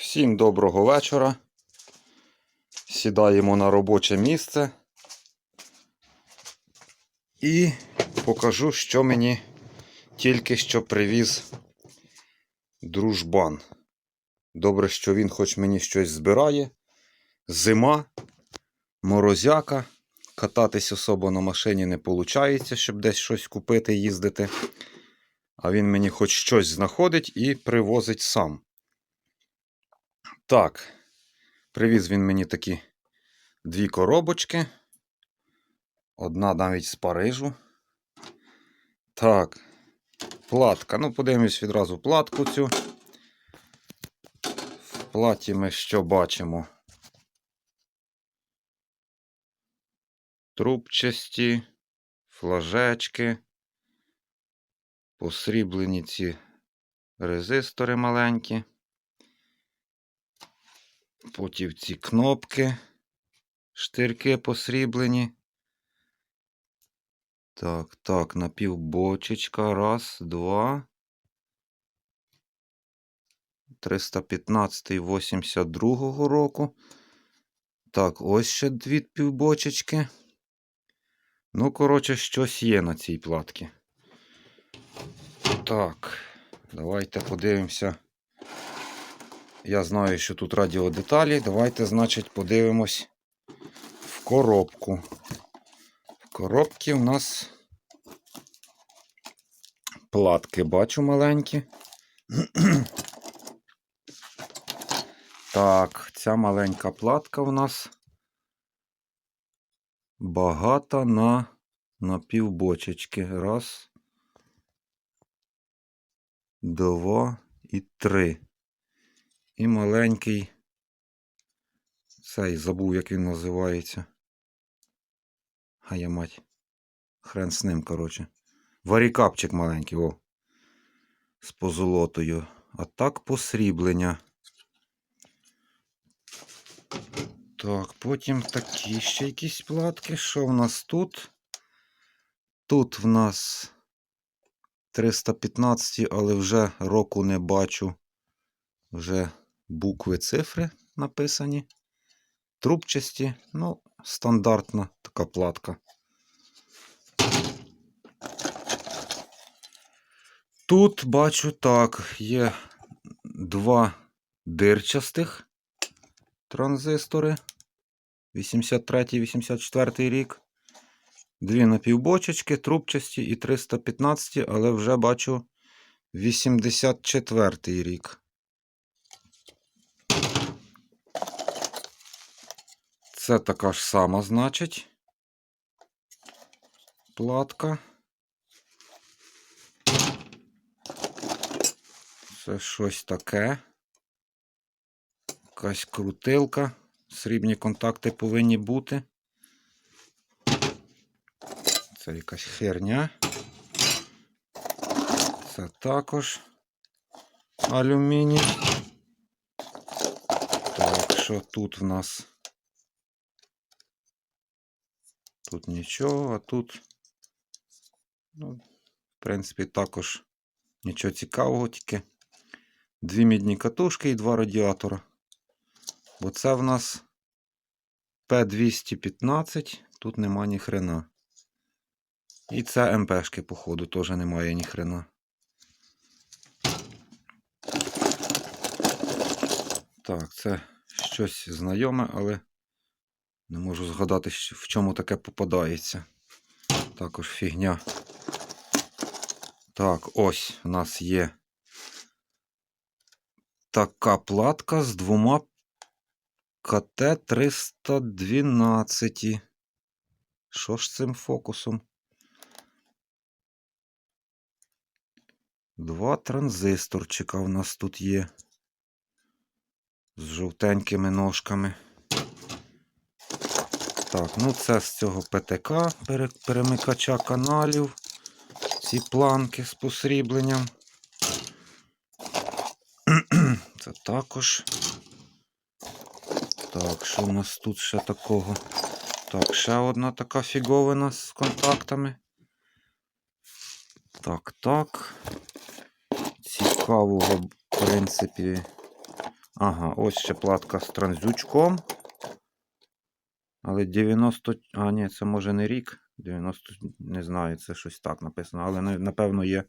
Всім доброго вечора. Сідаємо на робоче місце. І покажу, що мені тільки що привіз дружбан. Добре, що він хоч мені щось збирає. Зима, морозяка. Кататись особо на машині не виходить, щоб десь щось купити, їздити. А він мені хоч щось знаходить і привозить сам. Так, привіз він мені такі дві коробочки. Одна навіть з Парижу. Так, платка. Ну, подивимось відразу платку цю. В платі ми що бачимо? Трубчасті, флажечки, посріблені ці резистори маленькі. Потім ці кнопки, штирки посріблені. Так, так, напівбочечка. Раз, два. 315 82 року. Так, ось ще дві півбочечки. Ну, коротше, щось є на цій платці. Так, давайте подивимося. Я знаю, що тут радіодеталі. Давайте, значить, подивимось в коробку. В коробці в нас платки бачу маленькі. Так, ця маленька платка у нас багата на, на півбочечки. Раз, два і три. І маленький. Цей забув, як він називається. А я мать. Хрен з ним, коротше. Варікапчик маленький, о. З позолотою. А так посріблення. Так, потім такі ще якісь платки. Що в нас тут? Тут в нас 315, але вже року не бачу. Вже букви цифри написані. Трубчасті, ну, стандартна така платка. Тут бачу так, є два дирчастих транзистори. 83-84 рік. Дві напівбочечки, трубчасті і 315, але вже бачу 84 рік. Це така ж сама, значить. Платка. Це щось таке. Якась крутилка. Срібні контакти повинні бути. Це якась херня. Це також алюміній. Так, що тут в нас? Тут нічого, а тут, ну, в принципі, також нічого цікавого, тільки дві мідні катушки і два радіатора. Бо це в нас P215, тут нема ні хрена. І це МПшки, походу, теж немає ні хрена. Так, це щось знайоме, але не можу згадати, в чому таке попадається. Також фігня. Так, ось у нас є така платка з двома КТ-312. Що ж цим фокусом? Два транзисторчика у нас тут є. З жовтенькими ножками. Так, ну це з цього ПТК, перемикача каналів. Ці планки з посрібленням. Це також. Так, що в нас тут ще такого? Так, ще одна така фіговина з контактами. Так, так. Цікавого, в принципі. Ага, ось ще платка з транзючком. Але 90. А, ні, це може не рік. 90, не знаю, це щось так написано. Але напевно є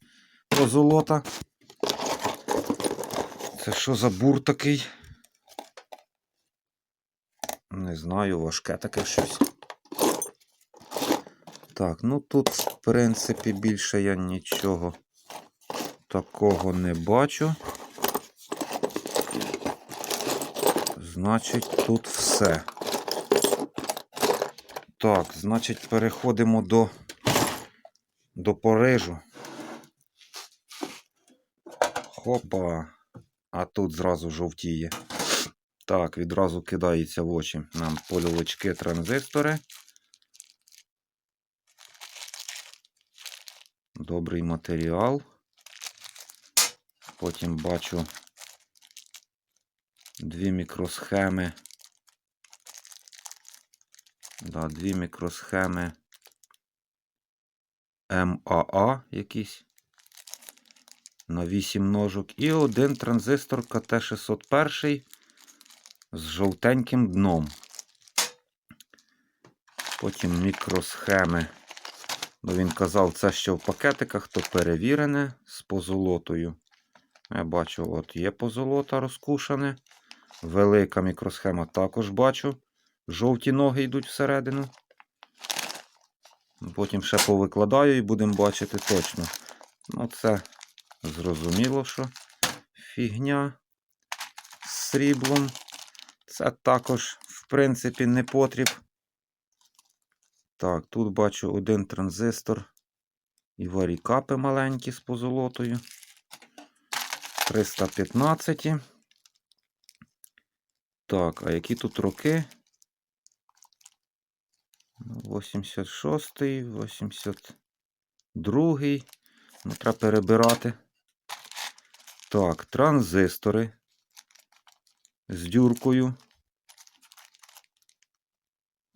позолота. Це що за бур такий? Не знаю, важке таке щось. Так, ну тут, в принципі, більше я нічого такого не бачу. Значить, тут все. Так, значить, переходимо до, до Парижу. Хопа. А тут зразу жовтіє. Так, відразу кидається в очі нам польовички транзистори. Добрий матеріал. Потім бачу дві мікросхеми. Да, дві мікросхеми МАА якісь на 8 ножок. І один транзистор КТ601 з жовтеньким дном. Потім мікросхеми. Ну, він казав, це ще в пакетиках, то перевірене з позолотою. Я бачу, от є позолота розкушане. Велика мікросхема також бачу. Жовті ноги йдуть всередину. Потім ще повикладаю і будемо бачити точно. Ну, це зрозуміло, що фігня з сріблом. Це також, в принципі, не потріб. Так, тут бачу один транзистор і варікапи маленькі з позолотою. 315. Так, а які тут роки? 86, 82. Ну, треба перебирати. Так, транзистори з дюркою.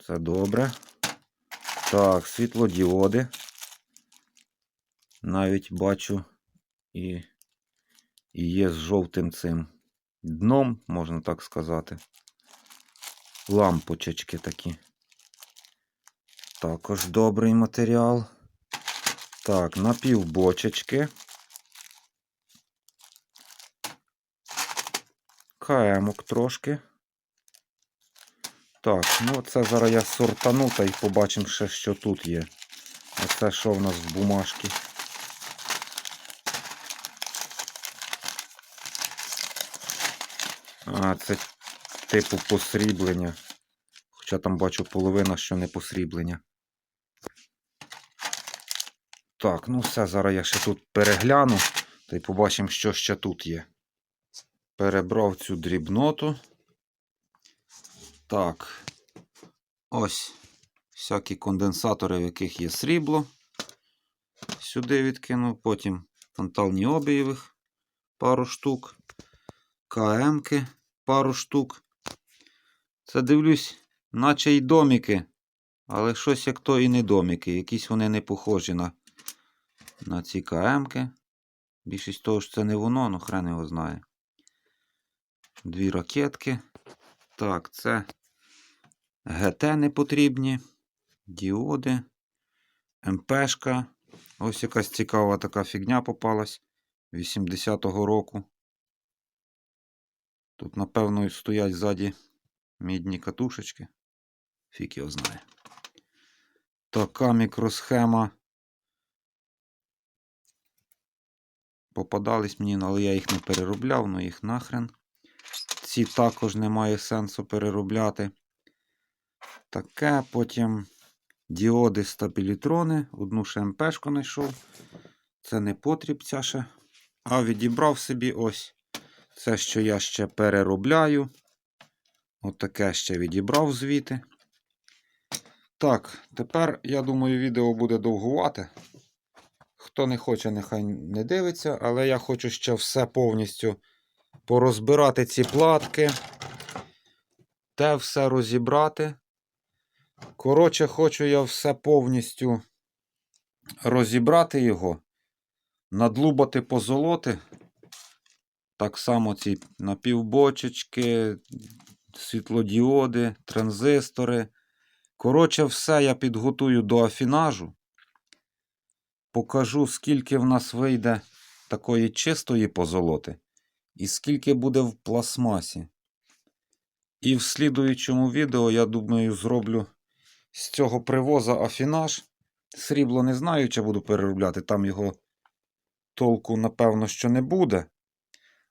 Це добре. Так, світлодіоди. Навіть бачу і, і є з жовтим цим дном, можна так сказати. Лампочечки такі. Також добрий матеріал. Так, напівбочечки. КМок трошки. Так, ну це зараз я сортану та й побачимо ще, що тут є. А це що в нас в бумажці? А, це типу посріблення. Хоча там бачу половина, що не посріблення. Так, ну все, зараз я ще тут перегляну та й побачимо, що ще тут є. Перебрав цю дрібноту. Так. Ось всякі конденсатори, в яких є срібло. Сюди відкинув. Потім тантал обієвих пару штук. КМки пару штук. Це дивлюсь, наче й доміки. Але щось як то і не доміки. Якісь вони не похожі на, на ці КМки. Більшість того, що це не воно, ну хрен його знає. Дві ракетки. Так, це ГТ не потрібні. Діоди. МПшка. Ось якась цікава така фігня попалась 80-го року. Тут, напевно, стоять ззаді мідні катушечки. Фік його знає. Така мікросхема. Попадались мені, але я їх не переробляв, ну їх нахрен. Ці також немає сенсу переробляти. Таке, потім діоди стабілітрони. Одну ще МПшку знайшов. Це не потріб ця ще. А відібрав собі ось. Це, що я ще переробляю. Отаке ще відібрав звідти. Так, тепер, я думаю, відео буде довгувати. Хто не хоче, нехай не дивиться, але я хочу ще все повністю порозбирати ці платки. Те все розібрати. Коротше, хочу я все повністю розібрати його, надлубати позолоти Так само ці напівбочечки, світлодіоди, транзистори. Коротше, все я підготую до афінажу. Покажу, скільки в нас вийде такої чистої позолоти і скільки буде в пластмасі. І в слідуючому відео, я думаю, зроблю з цього привоза афінаж. Срібло не знаю, чи буду переробляти, там його толку, напевно, що не буде.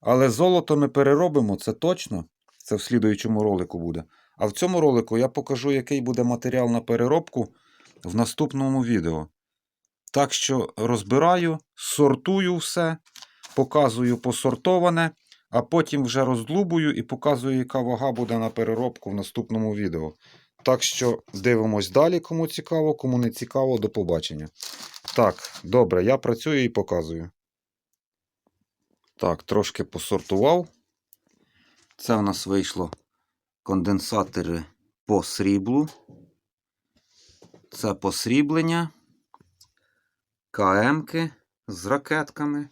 Але золото ми переробимо, це точно. Це в слідуючому ролику буде. А в цьому ролику я покажу, який буде матеріал на переробку в наступному відео. Так що розбираю, сортую все, показую посортоване, а потім вже роздлубую і показую, яка вага буде на переробку в наступному відео. Так що дивимось далі, кому цікаво, кому не цікаво, до побачення. Так, добре, я працюю і показую. Так, трошки посортував. Це в нас вийшло конденсатори по сріблу. Це посріблення. КМки з ракетками.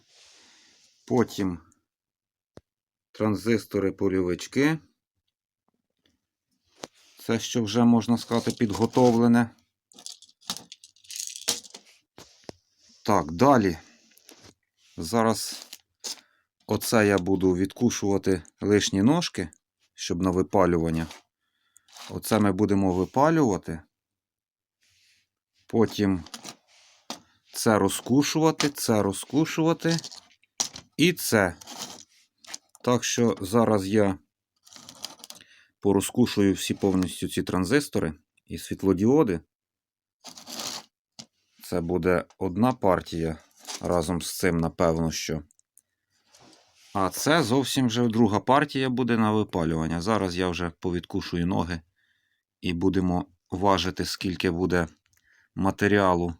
Потім транзистори польовички. Це що вже можна сказати підготовлене. Так, далі. Зараз оце я буду відкушувати лишні ножки, щоб на випалювання. Оце ми будемо випалювати. Потім це розкушувати, це розкушувати і це. Так що зараз я порозкушую всі повністю ці транзистори і світлодіоди. Це буде одна партія разом з цим, напевно, що. А це зовсім вже друга партія буде на випалювання. Зараз я вже повідкушую ноги і будемо важити, скільки буде матеріалу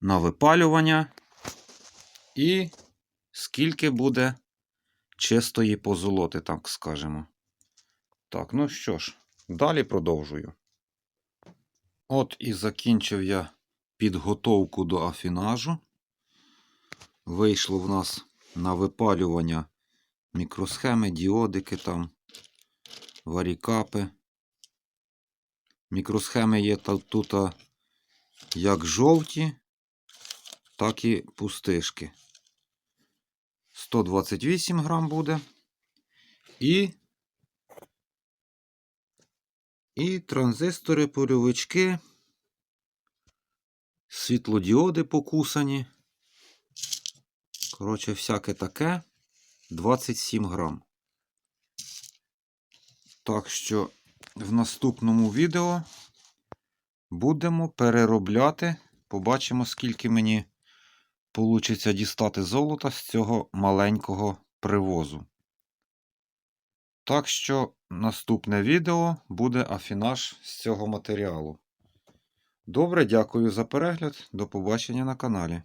на випалювання і скільки буде чистої позолоти, так скажемо. Так, ну що ж, далі продовжую. От і закінчив я підготовку до афінажу. Вийшло в нас на випалювання мікросхеми, діодики там, варікапи. Мікросхеми є тут як жовті, так і пустишки. 128 грам буде. І і транзистори, польовички, світлодіоди покусані. Коротше, всяке таке 27 грам. Так що в наступному відео будемо переробляти. Побачимо, скільки мені вийде дістати золото з цього маленького привозу. Так що наступне відео буде афінаж з цього матеріалу. Добре, дякую за перегляд. До побачення на каналі.